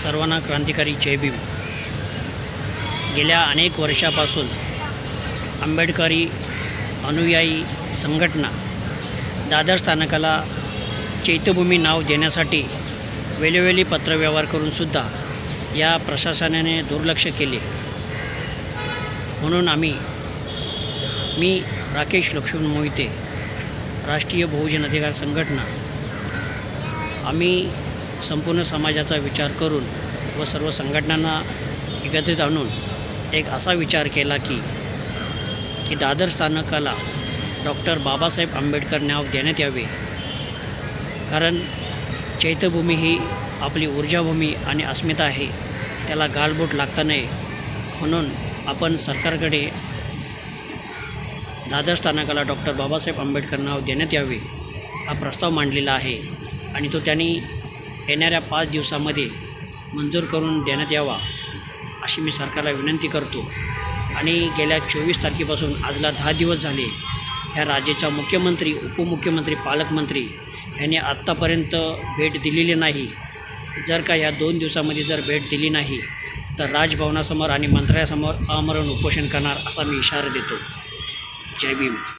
सर्वांना क्रांतिकारी जय भीम. गेल्या अनेक वर्षापासून आंबेडकरी अनुयायी संघटना दादर स्थानकाला चैत्यभूमी नाव देण्यासाठी वेळोवेळी पत्रव्यवहार करूनसुद्धा या प्रशासनाने दुर्लक्ष केले. म्हणून आम्ही मी राकेश लक्ष्मण मोहिते राष्ट्रीय बहुजन अधिकार संघटना आम्ही संपूर्ण समाजाचा विचार करून व सर्व संघटनांना एकत्रित आणून एक असा विचार केला की की दादर स्थानकाला डॉक्टर बाबासाहेब आंबेडकर नाव देण्यात यावे. कारण चैत्यभूमी ही आपली ऊर्जाभूमी आणि अस्मिता आहे. त्याला गालबोट लागता नये. म्हणून आपण सरकारकडे दादर स्थानकाला डॉक्टर बाबासाहेब आंबेडकर नाव देण्यात यावे हा प्रस्ताव मांडलेला आहे. आणि तो त्यांनी येणाऱ्या पाच दिवसामध्ये मंजूर करून देण्यात यावा अशी मी सरकारला विनंती करतो. आणि गेल्या चोवीस तारखेपासून आजला दहा दिवस झाले ह्या राज्याचा मुख्यमंत्री उपमुख्यमंत्री पालकमंत्री ह्यांनी आत्तापर्यंत भेट दिलेली नाही. जर का ह्या दोन दिवसामध्ये जर भेट दिली नाही तर राजभवनासमोर आणि मंत्रालयासमोर आमरण उपोषण करणार असा मी इशारा देतो. जय भीम.